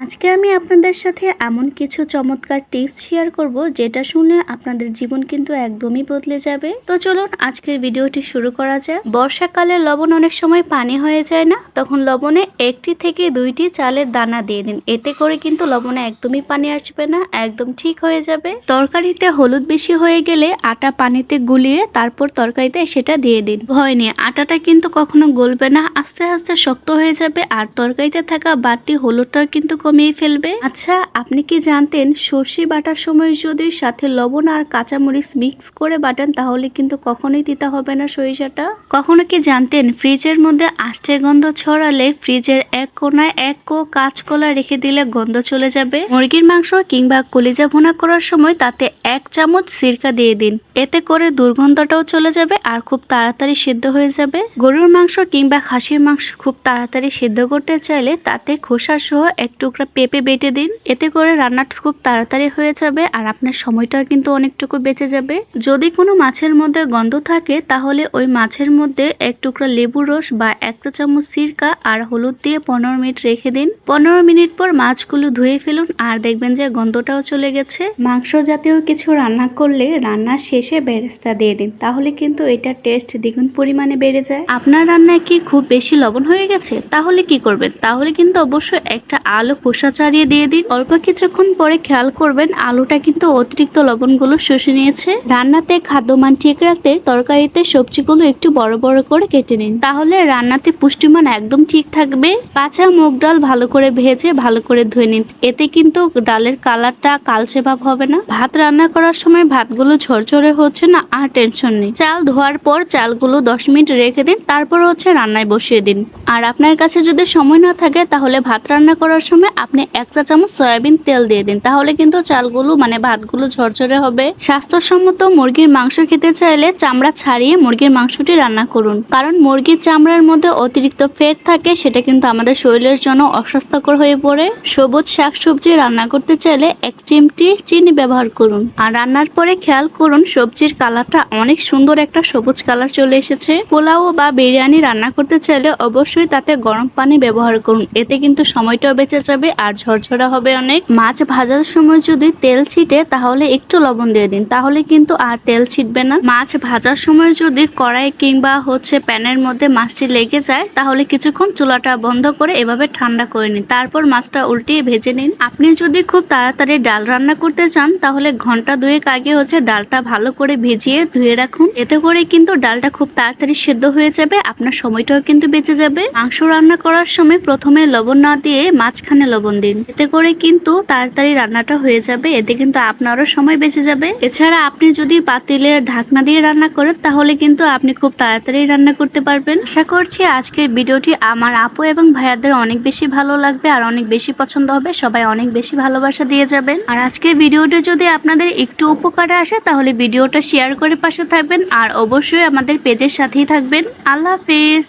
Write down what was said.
আজকে আমি আপনাদের সাথে এমন কিছু চমৎকার টিপস শেয়ার করব যেটা শুনে আপনাদের জীবন কিন্তু একদমই বদলে যাবে। তো চলুন আজকের ভিডিওটি শুরু করা যাক। বর্ষাকালে লবণ অনেক সময় পানি হয়ে যায় না, তখন লবণে একটি থেকে দুইটি চালের দানা দিয়ে দিন। এতে করে কিন্তু লবণে একদমই পানি আসবে না, একদম ঠিক হয়ে যাবে। তরকারিতে হলুদ বেশি হয়ে গেলে আটা পানিতে গুলিয়ে তারপর তরকারিতে সেটা দিয়ে দিন। ভয় নেই, আটাটা কিন্তু কখনো গলবে না, আস্তে আস্তে শক্ত হয়ে যাবে আর তরকারিতে থাকা বাড়তি হলুদটাও কিন্তু কমিয়ে ফেলবে? আচ্ছা আপনি কি জানতেন সর্ষে বাটার সময় যদি সাথে লবণ আর কাঁচামরিচ মিক্স করে বাটেন তাহলে কিন্তু কখনোই দিতে হবে না সরিষাটা? কখনো কি জানতেন ফ্রিজের মধ্যে আষ্টে গন্ধ ছড়ালে ফ্রিজের এক কোনায় এক কো কাঁচকলা রেখে দিলে গন্ধ চলে যাবে? মুরগির মাংস কিংবা কলিজা ভুনা করার সময় তাতে এক চামচ সিরকা দিয়ে দিন। এতে করে দুর্গন্ধটাও চলে যাবে আর খুব তাড়াতাড়ি সিদ্ধ হয়ে যাবে। গরুর মাংস কিংবা খাসির মাংস খুব তাড়াতাড়ি সিদ্ধ করতে চাইলে তাতে খোসা সহ এক পেঁপে বেটে দিন, এতে করে রান্নাটা খুব তাড়াতাড়ি হয়ে যাবে আর আপনার সময়টাও কিন্তু অনেকটুকু বেঁচে যাবে। যদি কোনো মাছের মধ্যে গন্ধ থাকে, তাহলে ওই মাছের মধ্যে এক টুকরা লেবু রস বা এক চা চামচ সিরকা আর হলুদ দিয়ে পনেরো মিনিট রেখে দিন। পনেরো মিনিট পর মাছগুলো ধুয়ে ফেলুন আর দেখবেন যে গন্ধটাও চলে গেছে। মাংস জাতীয় কিছু রান্না করলে রান্নার শেষে বেরেস্তা দিয়ে দিন, তাহলে কিন্তু এটার টেস্ট দ্বিগুণ পরিমাণে বেড়ে যায়। আপনার রান্নায় কি খুব বেশি লবণ হয়ে গেছে? তাহলে কি করবেন? তাহলে কিন্তু অবশ্যই একটা আলু খোসা চাড়িয়ে দিয়ে দিন। অল্প কিছুক্ষণ পরে খেয়াল করবেন আলুটা কিন্তু অতিরিক্ত লবণগুলো শুষে নিয়েছে। রান্নাতে খাদ্যমান ঠিক রাখতে তরকারিতে সবজিগুলো একটু বড় বড় করে কেটে নিন। তাহলে রান্নাতে পুষ্টিমান একদম ঠিক থাকবে। কাঁচা মুগ ডাল ভালো করে ভেজে ভালো করে ধুয়ে নিন। এতে কিন্তু ডালের কালারটা কালচে ভাব হবে না। ভাত রান্না করার সময় ভাতগুলো ঝরঝরে হচ্ছে না, আর টেনশন নেই। চাল ধোয়ার পর চালগুলো দশ মিনিট রেখে দিন, তারপর হচ্ছে রান্নায় বসিয়ে দিন। আর আপনার কাছে যদি সময় না থাকে, তাহলে ভাত রান্না করার সময় আপনি এক চা চামচ সয়াবিন তেল দিয়ে দিন। তাহলে কিন্তু চালগুলো মানে ভাতগুলো ঝরঝরে হবে। স্বাস্থ্যসম্মত মুরগির মাংস খেতে চাইলে চামড়া ছাড়িয়ে মুরগির মাংসটি রান্না করুন। কারণ মুরগির চামড়ার মধ্যে অতিরিক্ত ফেট থাকে, সেটা কিন্তু আমাদের শরীরের জন্য অস্বাস্থ্যকর হয়ে পড়ে। সবুজ শাকসবজি রান্না করতে চাইলে এক চিমটি চিনি ব্যবহার করুন। আর রান্নার পরে খেয়াল করুন, সবজির কালারটা অনেক সুন্দর একটা সবুজ কালার চলে এসেছে। পোলাও বা বিরিয়ানি রান্না করতে চাইলে অবশ্যই তাতে গরম পানি ব্যবহার করুন। এতে কিন্তু সময়টাও বেঁচে যাবে আর ঝরঝরা হবে অনেক। মাছ ভাজার সময় যদি তেল ছিটে, তাহলে একটু লবণ দিয়ে দিন। তাহলে কিন্তু আর তেল ছিটবে না। মাছ ভাজার সময় যদি কড়াই কিংবা হচ্ছে প্যানের মধ্যে মাছটি লেগে যায়, তাহলে কিছুক্ষণ চুলাটা বন্ধ করে এভাবে ঠান্ডা করে নিন। তারপর মাছটা উল্টিয়ে ভেজে নিন। আপনি যদি খুব তাড়াতাড়ি ডাল রান্না করতে চান, তাহলে ঘণ্টা দুয়েক আগে হচ্ছে ডালটা ভালো করে ভিজিয়ে ধুয়ে রাখুন। এতে করে কিন্তু ডালটা খুব তাড়াতাড়ি সেদ্ধ হয়ে যাবে, আপনার সময়টাও কিন্তু বেঁচে যাবে। মাংস রান্না করার সময় প্রথমে লবণ না দিয়ে মাঝখানে লবণ দিন। এতে করে কিন্তু তাড়াতাড়ি রান্নাটা হয়ে যাবে। এতে কিন্তু আপনারও সময় বেঁচে যাবে। এছাড়া আপনি যদি পাতিলে ঢাকনা দিয়ে রান্না করেন, তাহলে কিন্তু আপনি খুব তাড়াতাড়ি রান্না করতে পারবেন। আশা করছি আজকের ভিডিওটি আমার আপু এবং ভাইয়াদের অনেক বেশি ভালো লাগবে আর অনেক বেশি পছন্দ হবে। সবাই অনেক বেশি ভালোবাসা দিয়ে যাবেন। আর আজকের ভিডিওটা যদি আপনাদের একটু উপকারে আসে, তাহলে ভিডিওটা শেয়ার করে পাশে থাকবেন। আর অবশ্যই আমাদের পেজের সাথেই থাকবেন। আল্লাহ হাফিজ।